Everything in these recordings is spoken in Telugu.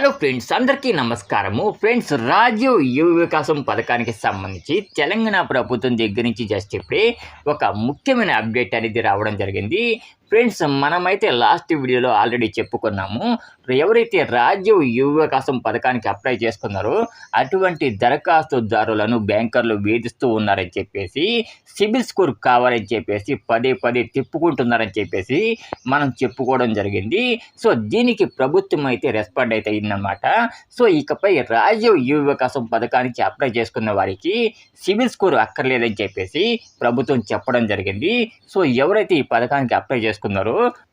హలో ఫ్రెండ్స్ అందరికీ నమస్కారము. ఫ్రెండ్స్ రాజీవ్ యువ వికాసం పథకానికి సంబంధించి తెలంగాణ ప్రభుత్వం దగ్గర నుంచి జస్ట్ ఇప్పుడే ఒక ముఖ్యమైన అప్డేట్ అనేది రావడం జరిగింది. ఫ్రెండ్స్ మనమైతే లాస్ట్ వీడియోలో ఆల్రెడీ చెప్పుకున్నాము. ఎవరైతే రాజీవ్ యువ పథకానికి అప్లై చేసుకున్నారో అటువంటి దరఖాస్తుదారులను బ్యాంకర్లు వేధిస్తూ ఉన్నారని చెప్పేసి సిబిల్ స్కోర్ కావాలని చెప్పేసి పదే పదే తిప్పుకుంటున్నారని చెప్పేసి మనం చెప్పుకోవడం జరిగింది. సో దీనికి ప్రభుత్వం అయితే రెస్పాండ్ అయితే అయిందనమాట సో ఇకపై రాజీవ్ యువ పథకానికి అప్లై చేసుకున్న వారికి సిబిల్ స్కోర్ అక్కర్లేదని చెప్పేసి ప్రభుత్వం చెప్పడం జరిగింది. సో ఎవరైతే ఈ పథకానికి అప్లై చేసుకున్నారో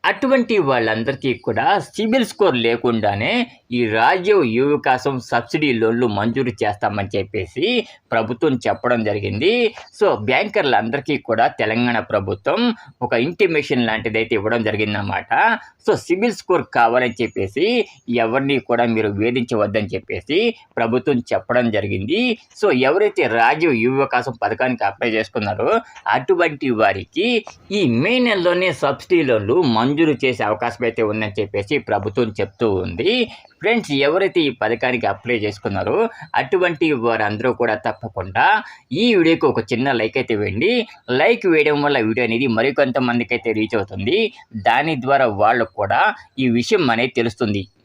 అటువంటి వాళ్ళందరికీ కూడా సిబిల్ స్కోర్ లేకుండానే ఈ రాజీవ్ యువ సబ్సిడీ లోన్లు మంజూరు చేస్తామని చెప్పేసి ప్రభుత్వం చెప్పడం జరిగింది. సో బ్యాంకర్లందరికీ కూడా తెలంగాణ ప్రభుత్వం ఒక ఇంటిమేషన్ లాంటిది అయితే ఇవ్వడం జరిగిందన్నమాట. సో సిబిల్ స్కోర్ కావాలని చెప్పేసి ఎవరిని కూడా మీరు వేధించవద్దని చెప్పేసి ప్రభుత్వం చెప్పడం జరిగింది. సో ఎవరైతే రాజీవ్ యువ పథకానికి అప్లై చేసుకున్నారో అటువంటి వారికి ఈ మే నెలలోనే సబ్సిడీ లోన్లు మంజూరు చేసే అవకాశం అయితే ఉందని చెప్పేసి ప్రభుత్వం చెప్తూ ఉంది. ఫ్రెండ్స్ ఎవరైతే ఈ పథకానికి అప్లై చేసుకున్నారో అటువంటి వారందరూ కూడా తప్పకుండా ఈ వీడియోకి ఒక చిన్న లైక్ అయితే వేయండి. లైక్ వేయడం వల్ల వీడియో అనేది మరికొంతమందికి అయితే రీచ్ అవుతుంది. దాని ద్వారా వాళ్ళకు కూడా ఈ విషయం అనేది తెలుస్తుంది.